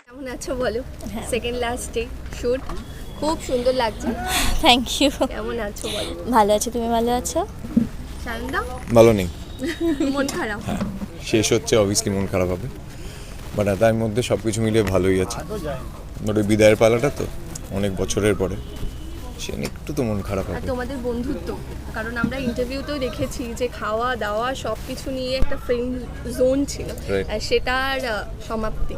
কেমন আছো বলো? সেকেন্ড লাস্ট ডে শুট খুব সুন্দর লাগছে। থ্যাংক ইউ কেমন আছো বলো? ভালো আছো তুমি ভালো আছো? সায়নদা ভালো নেই। মন খারাপ? শেষ হচ্ছে অবভিয়াসলি মন খারাপ হবে। বাট তার মধ্যে সব কিছু মিলিয়ে ভালোই আছে। বাট ওই বিদায়ের পালাটা তো অনেক বছরের পরে। সে একটু তো মন খারাপ হবে। তোমাদের বন্ধুত্ব? কারণ আমরা ইন্টারভিউতেও দেখেছি যে খাওয়া দাওয়া সব কিছু নিয়ে একটা ফ্রেন্ড জোন ছিল। আর সেটার সমাপ্তি।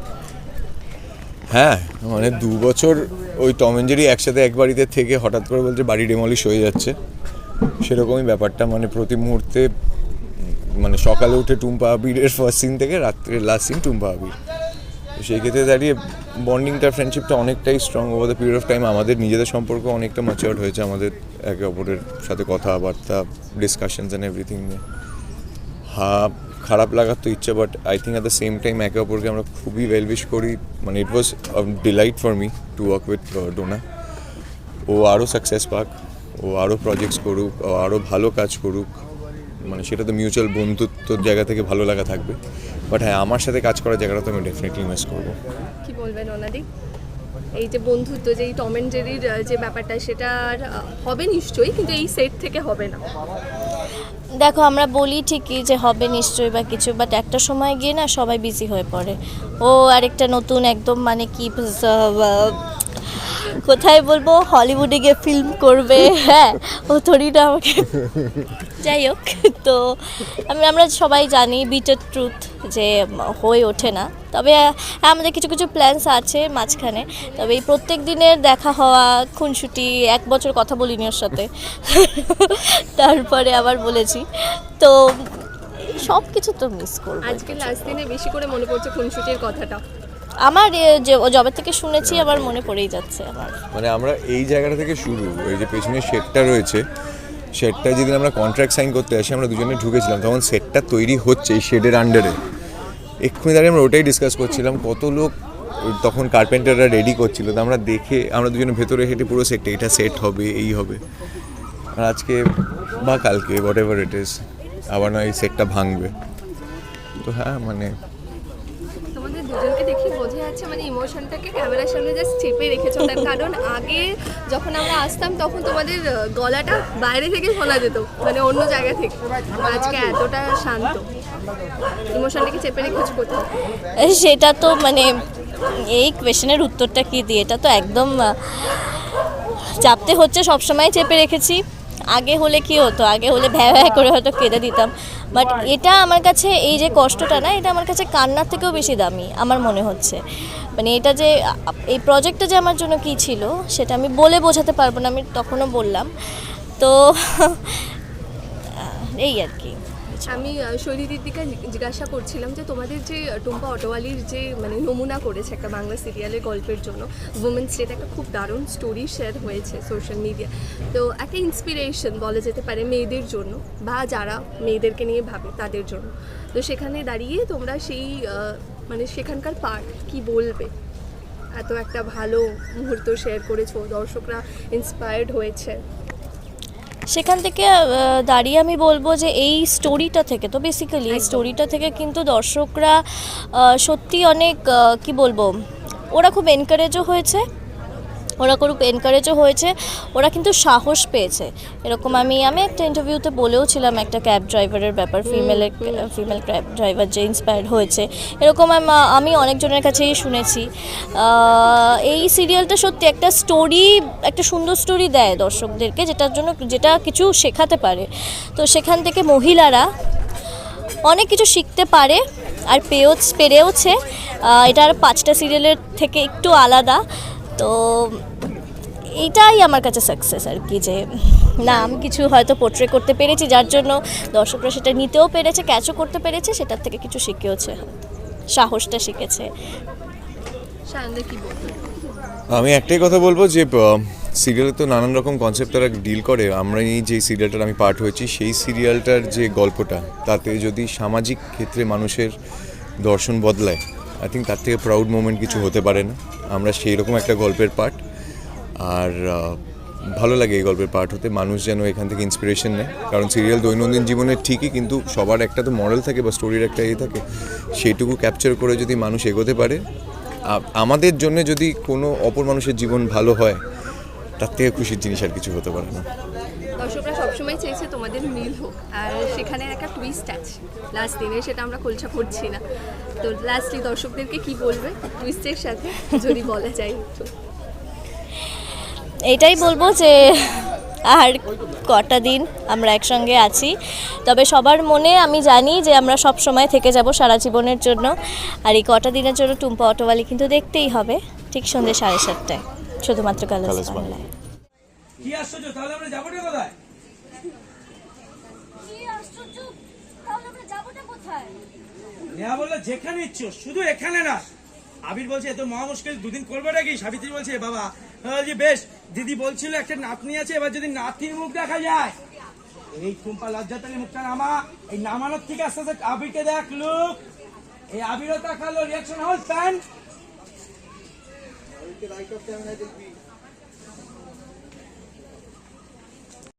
হ্যাঁ মানে দু বছর ওই টম এন্ড জেরি একসাথে এক বাড়িতে থেকে হঠাৎ করে বলছে বাড়ি ডেমলিশ হয়ে যাচ্ছে। সেরকমই ব্যাপারটা মানে প্রতি মুহূর্তে মানে সকালে উঠে টুম্পা আবিরের ফার্স্ট সিন থেকে রাত্রে লাস্ট সিন টুম্পা আবির সেই ক্ষেত্রে দাঁড়িয়ে বন্ডিংটা ফ্রেন্ডশিপটা অনেকটাই strong over the period of time আমাদের নিজেদের সম্পর্ক অনেকটা ম্যাচিওর্ড হয়েছে আমাদের একে অপরের সাথে কথাবার্তা ডিসকাশনস অ্যান্ড এভরিথিং নিয়ে। হ্যাঁ খারাপ লাগার তো ইচ্ছে but I think at the same time একে অপরকে আমরা খুবই ওয়েল উইশ করি। মানে it was delight for me to work with Dona ও আরও সাকসেস পাক, ও আরও প্রজেক্টস করুক, ও আরও ভালো কাজ করুক। মানে সেটা তো মিউচুয়াল বন্ধুত্বর জায়গা থেকে ভালো লাগা থাকবে। বাট হ্যাঁ আমার সাথে কাজ করার জায়গাটা তো আমি ডেফিনেটলি মিস করব। কি বলবেন ওনাদি এই যে বন্ধুত্ব, যে এই টম এন্ড জেরির যে ব্যাপারটা, সেটা হবে নিশ্চয়ই, কিন্তু এই সেট থেকে হবে না। দেখো, আমরা বলি ঠিকই যে হবে নিশ্চয়ই বা কিছু বাট একটা সময় গিয়ে না সবাই বিজি হয়ে পড়ে। ও আরেকটা নতুন একদম মানে কি কোথায় বলব? হলিউডে গিয়ে ফিল্ম করবে। হ্যাঁ ও থরিটা আমাকে। যাই হোক, তো আমি, আমরা সবাই জানি বিটার ট্রুথ যে, হয়ে ওঠে না। তবে আমাদের কিছু কিছু প্ল্যানস আছে মাঝখানে। তবে এই প্রত্যেক দিনের দেখা হওয়া, খুনসুটি, এক বছর কথা বলিনি ওর সাথে। তারপরে আবার বলেছি। তো সব কিছু তো মিস করব। আজকে লাস্ট দিনে বেশি করে মনে পড়ছে খুনসুটির কথাটা। আমার জবে থেকে শুনেছি, আমার মনে পড়েই যাচ্ছে আমার। মানে আমরা এই জায়গাটা থেকে শুরু ওই যে পেছনে শেডটা রয়েছে শেডটা যেদিন আমরা কন্ট্রাক্ট সাইন করতে আসি, আমরা দুজনে ঢুকেছিলাম, তখন সেটটা তৈরি হচ্ছে এই শেডের আন্ডারে এক্ষুনি দাঁড়িয়ে আমরা ওটাই ডিসকাস করছিলাম, কত লোক তখন কার্পেন্টাররা রেডি করছিল, তো আমরা দেখে, আমরা দুজনে ভেতরে হেঁটে পুরো সেটটা এটা সেট হবে, এই হবে। আর আজকে বা কালকে হোয়াট এভার ইট ইজ আবার নয় এই সেটটা ভাঙবে। তো হ্যাঁ মানে দুজনকে দেখি বোঝা যাচ্ছে মানে ইমোশনটাকে ক্যামেরার সামনে জাস্ট চেপে রেখেছো তার কারণ আগে যখন আমরা আসতাম, তখন তোমাদের গলাটা বাইরে থেকে শোনা যেত মানে অন্য জায়গা থেকে। আজকে এতটা শান্ত। ইমোশনটাকে চেপে রেখেছো কোথাও সেটা তো মানে এই কোয়েশনের উত্তরটা কি দিয়ে? এটা তো একদম চাপতে হচ্ছে সবসময় চেপে রেখেছি। আগে হলে কি হতো? আগে হলে ভ্যা ভ্যা করে হয়তো কেঁদে দিতাম। বাট এটা আমার কাছে এই যে কষ্টটা না এটা আমার কাছে কান্নার থেকেও বেশি দামি আমার মনে হচ্ছে। মানে এটা যে এই প্রজেক্টটা যে আমার জন্য কি ছিল সেটা আমি বলে বোঝাতে পারব না আমি তখনও বললাম। তো এই আর কি। আমি শৈলী দিদিকা জিজ্ঞাসা করছিলাম যে তোমাদের যে টুম্পা অটোয়ালির যে মানে নমুনা করেছে একটা বাংলা সিরিয়ালের গল্পের জন্য উমেন্স ডেট একটা খুব দারুণ স্টোরি শেয়ার হয়েছে সোশ্যাল মিডিয়া তো একটা ইন্সপিরেশন বলা যেতে পারে মেয়েদের জন্য বা যারা মেয়েদেরকে নিয়ে ভাবে তাদের জন্য। তো সেখানে দাঁড়িয়ে তোমরা সেই মানে সেখানকার পার্ট কি বলবে? এত একটা ভালো মুহূর্ত শেয়ার করেছ, দর্শকরা ইন্সপায়ার্ড হয়েছে। সেখান থেকে দাঁড়িয়ে আমি বলব যে এই স্টোরিটা থেকে তো বেসিক্যালি এই স্টোরিটা থেকে কিন্তু দর্শকরা সত্যি অনেক কি বলব ওরা খুব এনকারেজও হয়েছে। ওরা খুব এনকারেজও হয়েছে ওরা কিন্তু সাহস পেয়েছে। এরকম আমি আমি একটা ইন্টারভিউতে বলেও ছিলাম একটা ক্যাব ড্রাইভারের ব্যাপার ফিমেলের ফিমেল ক্যাব ড্রাইভার যে ইন্সপায়ার্ড হয়েছে। এরকম আমি অনেকজনের কাছেই শুনেছি। এই সিরিয়ালটা সত্যি একটা স্টোরি একটা সুন্দর স্টোরি দেয় দর্শকদেরকে যেটার জন্য যেটা কিছু শেখাতে পারে। তো সেখান থেকে মহিলারা অনেক কিছু শিখতে পারে আর পেয়েও পেরেওছে। এটা আর পাঁচটা সিরিয়ালের থেকে একটু আলাদা। তো এটাই আমার কাছে সাকসেস আর কি যে না আমি কিছু হয়তো পোট্রে করতে পেরেছি যার জন্য দর্শকরা সেটা নিতেও পেরেছে ক্যাচও করতে পেরেছে সেটার থেকে কিছু শিখেওছে সাহসটা শিখেছে। সায়নদা কি বলবে? আমি একটাই কথা বলব যে সিরিয়ালে তো নানান রকম কনসেপ্ট তারা ডিল করে আমরা এই যে সিরিয়ালটার আমি পার্ট হয়েছি সেই সিরিয়ালটার যে গল্পটা তাতে যদি সামাজিক ক্ষেত্রে মানুষের দর্শন বদলায় আই থিঙ্ক তার থেকে প্রাউড মোমেন্ট কিছু হতে পারে না। আমরা সেই রকম একটা গল্পের পার্ট আর ভালো লাগে এই গল্পের পার্ট হতে। মানুষ যেন এখান থেকে ইন্সপিরেশন নেয়। কারণ সিরিয়াল দৈনন্দিন জীবনে ঠিকই কিন্তু সবার একটা তো মডেল থাকে বা স্টোরির একটা ইয়ে থাকে। সেইটুকু ক্যাপচার করে যদি মানুষ এগোতে পারে আমাদের জন্য যদি কোনো অপর মানুষের জীবন ভালো হয়, তার থেকে খুশির জিনিস আর কিছু হতে পারে না। দর্শকরা সবসময় চেয়েছে তোমাদের মিল হোক। আর সেখানে একটা টুইস্ট আছে। লাস্ট দিনে সেটা আমরা খোলসা করছি না। তো লাস্টলি দর্শকদেরকে কি বলবে টুইস্টের সাথে? যদি বলা যায় একটু। এটাই বলব যে আর কটা দিন আমরা একসঙ্গে আছি। তবে সবার মনে আমি জানি যে আমরা সব সময় থেকে যাব সারা জীবনের জন্য। আর এই কটা দিনের জন্য টুম্পা অটোওয়ালি কিন্তু দেখতেই হবে ঠিক সন্ধ্যে সাড়ে সাতটায়। শুধুমাত্র কালার্স Colours বাংলায় কি আশ্চর্য? তাহলে আমরা যাব না কোথায়? নেহা বলল যেখানে ইচ্ছো শুধু এখানে না। আবির বলছে এত মহা মুশকিল দুদিন করবে নাকি? সাবিত্রী বলছে বাবা বলছি, বেশ দিদি বলছিল একটা নাতনি আছে এবার যদি নাতনির মুখ দেখা যায় এই টুম্পা লজ্জাতালি মুখটা নামা এই নামানোর থেকে আস্তে আস্তে আবিরকে দেখ লুক। এই আবিরও তাকালো রিয়াকশন হল ফ্যান